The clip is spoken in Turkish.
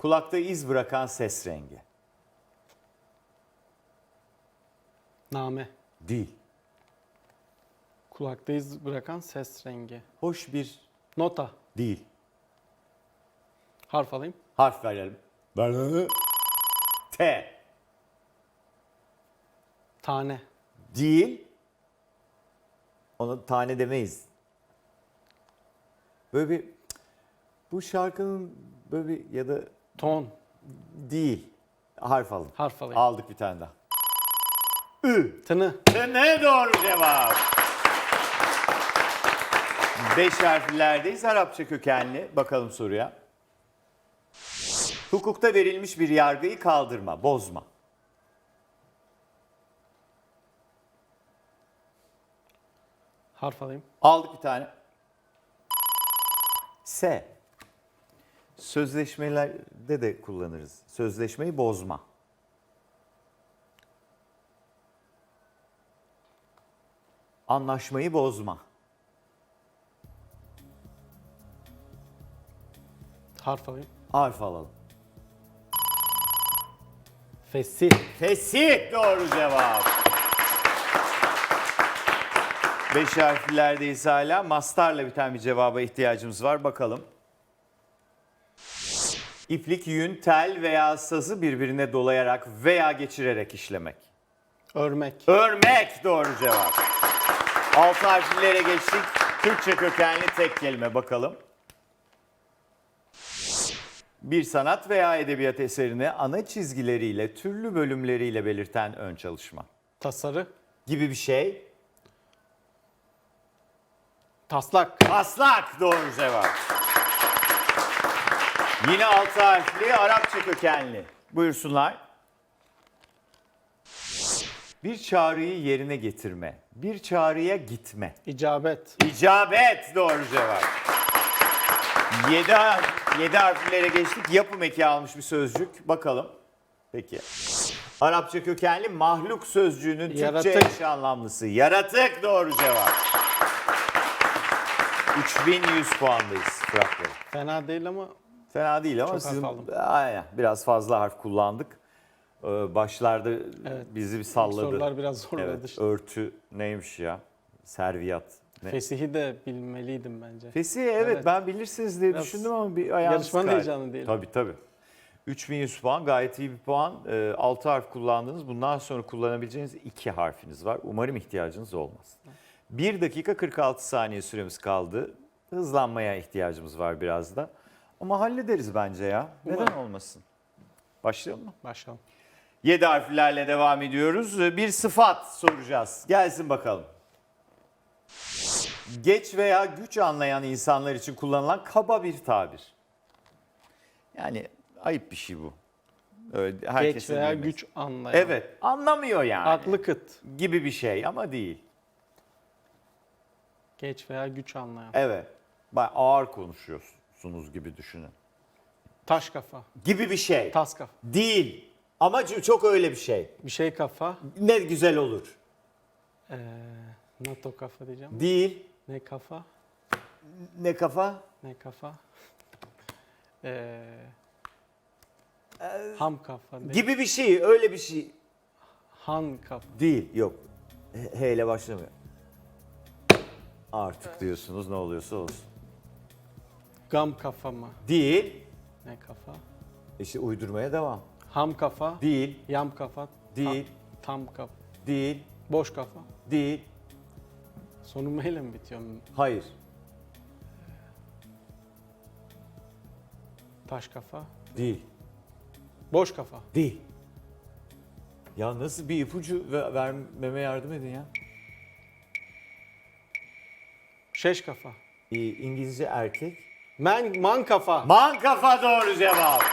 Kulakta iz bırakan ses rengi. Name. Değil. Kulakta iz bırakan ses rengi. Hoş bir Nota. değil. Harf alayım. Harf verelim. T. Tane. Değil. Ona tane demeyiz. Böyle bir bu şarkının böyle bir ya da Ton. değil. Harf alın. Harf alayım. Aldık bir tane daha. Tını. Ne doğru cevap? Beş harflerdeyiz. Arapça kökenli. Bakalım soruya. Hukukta verilmiş bir yargıyı kaldırma, bozma. Harf alayım. Aldık bir tane. S. Sözleşmelerde de kullanırız. Sözleşmeyi bozma. Anlaşmayı bozma. Harf alayım. Harf alalım. Fesih. Fesih doğru cevap. Beş harflerdeyiz hala. Mastarla biten bir cevaba ihtiyacımız var. Bakalım. İplik, yün, tel veya sazı birbirine dolayarak veya geçirerek işlemek. Örmek. Örmek doğru cevap. Altı harflere geçtik. Türkçe kökenli tek kelime bakalım. Bir sanat veya edebiyat eserini ana çizgileriyle, türlü bölümleriyle belirten ön çalışma Tasarı. gibi bir şey. Taslak. Taslak doğru cevap. Yine altı harfli Arapça kökenli. Buyursunlar. Bir çağrıyı yerine getirme. Bir çağrıya gitme. İcabet. İcabet doğru cevap. 7 7 harflere geçtik. Yapım eki almış bir sözcük. Bakalım. Peki. Arapça kökenli mahluk sözcüğünün Türkçe Yaratık. eş anlamlısı. Yaratık doğru cevap. 3100 puandayız Fırat Bey. Fena değil ama Fena değil ama Çok sizin aldım. Aynen, biraz fazla harf kullandık. Ee, Başlarda Evet. bizi bir salladı. sorular biraz zorladı. Evet, işte. örtü neymiş ya? Serviyat. Ne? Fesih'i de bilmeliydim bence. Fesih evet, Evet. ben bilirsiniz diye Biraz düşündüm ama bir ayağınız yarışmanın kaydı. heyecanı değil. Tabii tabii. 3100 puan gayet iyi bir puan. 6 harf kullandınız. Bundan sonra kullanabileceğiniz 2 harfiniz var. Umarım ihtiyacınız olmaz. 1 dakika 46 saniye süremiz kaldı. Hızlanmaya ihtiyacımız var biraz da. Ama hallederiz bence ya. Neden Umarım. olmasın? Başlayalım mı? Başlayalım. 7 harflerle devam ediyoruz. Bir sıfat soracağız. Gelsin bakalım. Geç veya güç anlayan insanlar için kullanılan kaba bir tabir. Yani ayıp bir şey bu. Öyle Geç veya bilmesi. güç anlayan. Evet, anlamıyor yani. Aklı kıt. gibi bir şey ama değil. Geç veya güç anlayan. Evet. Bak ağır konuşuyorsunuz gibi düşünün. Taş kafa. Gibi bir şey. Tas kafa. Değil. Ama çok öyle bir şey. Bir şey kafa. Ne güzel olur. Ee, NATO kafa diyeceğim. Değil. Ne kafa? Ne kafa? Ne kafa? Ee, ham kafa. değil. Gibi bir şey, öyle bir şey. Han kafa. Değil, yok. H, H ile başlamıyor. Artık diyorsunuz ne oluyorsa olsun. Gam kafa mı? Değil. Ne kafa? İşte uydurmaya devam. Ham kafa. Değil, Yam kafa. Değil. Tam, tam kafa. değil, Boş kafa. değil. Sonu M ile mi bitiyor? Hayır. Taş kafa. Değil. Boş kafa. Değil. Ya nasıl bir ipucu ve- vermeme yardım edin ya. Şeş kafa. Ee, İngilizce erkek. Men, man kafa. Man kafa doğru cevap.